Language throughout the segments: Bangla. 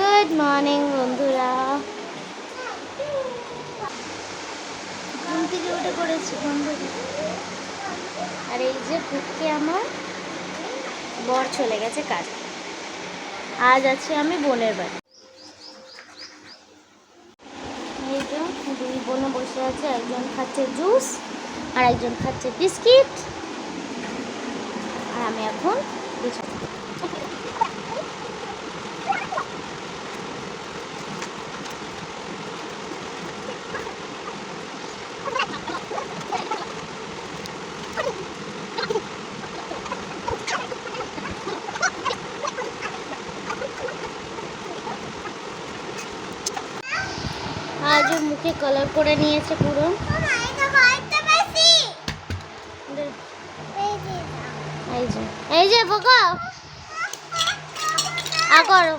গুড মর্নিং বন্ধুরা। ঘুম থেকে বন্ধুরা। আর এই যে পুটকে আমার বর চলে গেছে কাজ। আজ আছি আমি বোনের বাড়ি। এই যে দুই বোনে বসে আছে, একজন খাচ্ছে জুস আর একজন খাচ্ছে বিস্কিট। আর আমি এখন আজ মুখে কালার করে নিয়েছে পুরো। এই যে এই যে বকা। আ, করো।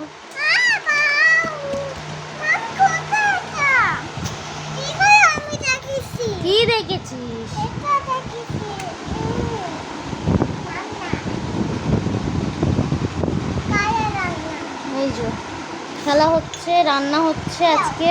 কি দেখেছিস? খেলা হচ্ছে, রান্না হচ্ছে আজকে।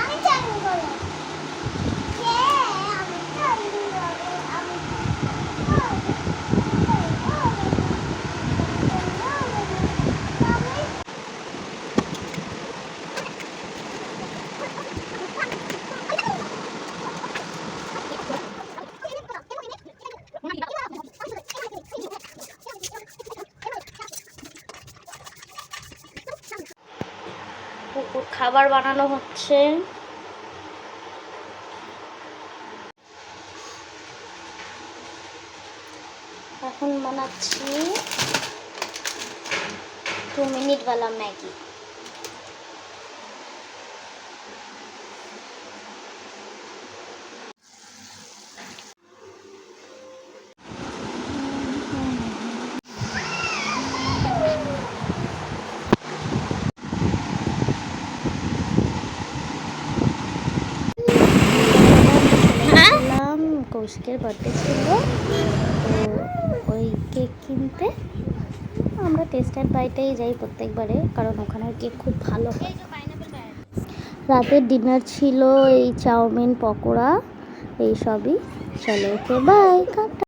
আমি জানি বলো কে আমি জানি বলো আমি কুকুর খাবার বানানো হচ্ছে। এখন বানাচ্ছি। Two minute Maggi. কৌশিকের বার্থডে ছিল। তো ওই কেক কিনতে আমরা টেস্টার বাইটাই যাই প্রত্যেকবারে, কারণ ওখানের কেক খুব ভালো রাতের ডিনার ছিল এই চাউমিন, পকোড়া, এই সবই। চলো ওকে বাই